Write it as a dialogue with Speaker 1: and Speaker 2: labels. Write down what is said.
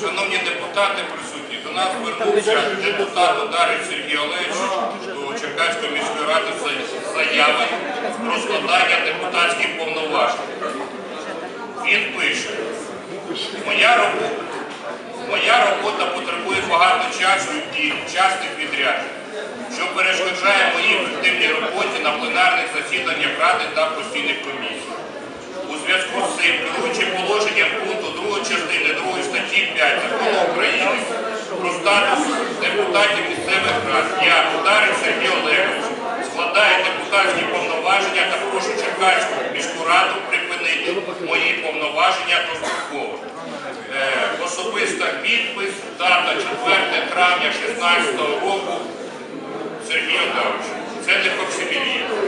Speaker 1: Шановні депутати присутні, до нас звернувся депутат Ударів Сергій Олегович до Черкаської міської ради з заявою про складання депутатських повноважень. Він пише, моя робота, моя робота потребує багато часу і частих відряджень, що перешкоджає моїй ефективній роботі на пленарних засіданнях Ради та постійних комісій. 5 закону України про статус депутатів місцевих рад, я, Ударин Сергій Олегович, складаю депутатські повноваження та прошу Черкаську міську раду припинити мої повноваження достроково. Е, особиста підпис, дата 4 травня 16 року Сергій Одарович. Це не факсимілія.